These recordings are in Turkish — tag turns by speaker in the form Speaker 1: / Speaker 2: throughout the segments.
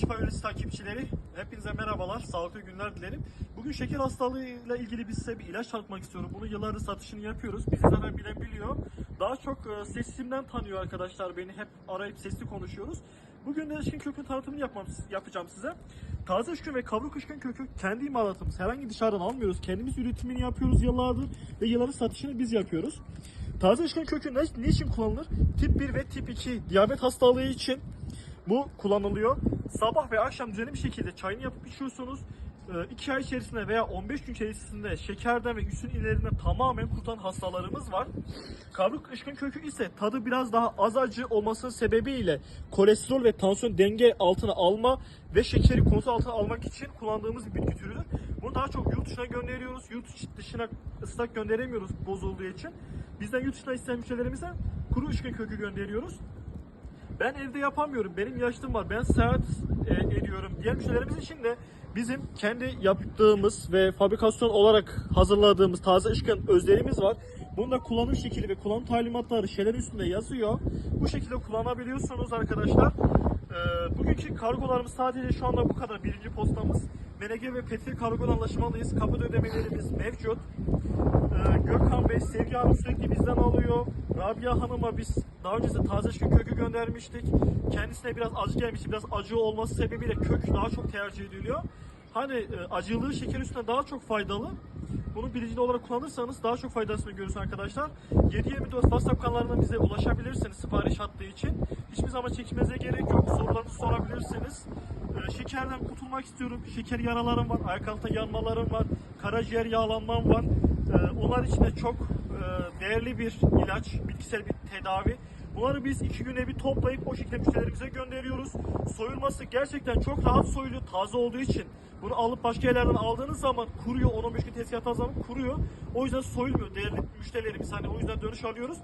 Speaker 1: Şifa Öğresi takipçileri, hepinize merhabalar, sağlıklı günler dilerim. Bugün şeker hastalığıyla ilgili biz size bir ilaç tanıtmak istiyorum. Bunu yıllardır satışını yapıyoruz. Bizi zaten bilen biliyor. Daha çok e, sesimden tanıyor arkadaşlar beni. Hep arayıp sesli konuşuyoruz. Bugün de ışkın kökün tanıtımını yapmam, yapacağım size. Taze ışkın ve kavruk ışkın kökü kendi imalatımız. Herhangi dışarıdan almıyoruz. Kendimiz üretimini yapıyoruz yıllardır ve yılların satışını biz yapıyoruz. Taze ışkın kökü ne, ne için kullanılır? Tip 1 ve tip 2 diyabet hastalığı için bu kullanılıyor. Sabah ve akşam düzenli bir şekilde çayını yapıp içiyorsunuz. 2 ay içerisinde veya 15 gün içerisinde şekerden ve insülinlerinden tamamen kurtulan hastalarımız var. Kavruk ışkın kökü ise tadı biraz daha az acı olmasının sebebiyle kolesterol ve tansiyon denge altına alma ve şekeri kontrol altına almak için kullandığımız bir bitki türüdür. Bunu daha çok yurt dışına gönderiyoruz. Yurt dışına ıslak gönderemiyoruz bozulduğu için. Bizden yurt dışına isteyen müşterilerimize kuru ışkın kökü gönderiyoruz. Ben evde yapamıyorum. Benim yaşlım var. Ben seyahat e, ediyorum. Diğer müşterilerimiz için de bizim kendi yaptığımız ve fabrikasyon olarak hazırladığımız taze ışkın özlerimiz var. Bunda kullanım şekli ve kullanım talimatları şeylerin üstünde yazıyor. Bu şekilde kullanabiliyorsunuz arkadaşlar. E, bugünkü kargolarımız sadece şu anda bu kadar. Birinci postamız. MNG ve Petri kargo anlaşmalıyız. Kapı ödemelerimiz mevcut. Bey, Sevgi Hanım sürekli bizden alıyor. Rabia Hanım'a biz daha öncesinde taze ışkın kökü göndermiştik. Kendisine biraz acı gelmişti. Biraz acı olması sebebiyle kök daha çok tercih ediliyor. Hani e, acılığı şeker üstüne daha çok faydalı. Bunu bilinçli olarak kullanırsanız daha çok faydasını görürsünüz arkadaşlar. 724 WhatsApp kanallarından bize ulaşabilirsiniz sipariş hattı için. Hiçbir zaman çekmenize gerek yok. Sorularınızı sorabilirsiniz. Ee, şekerden kurtulmak istiyorum. Şeker yaralarım var, ayak altında yanmalarım var, karaciğer yağlanmam var. Ee, onlar için de çok e, değerli bir ilaç, bitkisel bir tedavi. Bunları biz iki güne bir toplayıp o şekilde müşterilerimize gönderiyoruz. Soyulması gerçekten çok rahat soyuluyor taze olduğu için. Bunu alıp başka yerlerden aldığınız zaman kuruyor, 10-15 gün tezgahta zaman kuruyor. O yüzden soyulmuyor değerli müşterilerimiz. Hani o yüzden dönüş alıyoruz.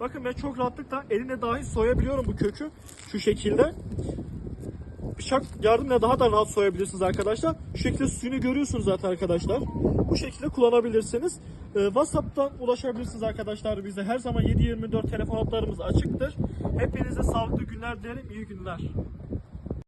Speaker 1: Bakın ben çok rahatlıkla elimle dahi soyabiliyorum bu kökü. Şu şekilde bıçak yardımıyla daha da rahat soyabilirsiniz arkadaşlar. Şu şekilde suyunu görüyorsunuz zaten arkadaşlar. Bu şekilde kullanabilirsiniz. Ee, WhatsApp'tan ulaşabilirsiniz arkadaşlar bize. Her zaman 7-24 telefon hatlarımız açıktır. Hepinize sağlıklı günler dilerim. İyi günler.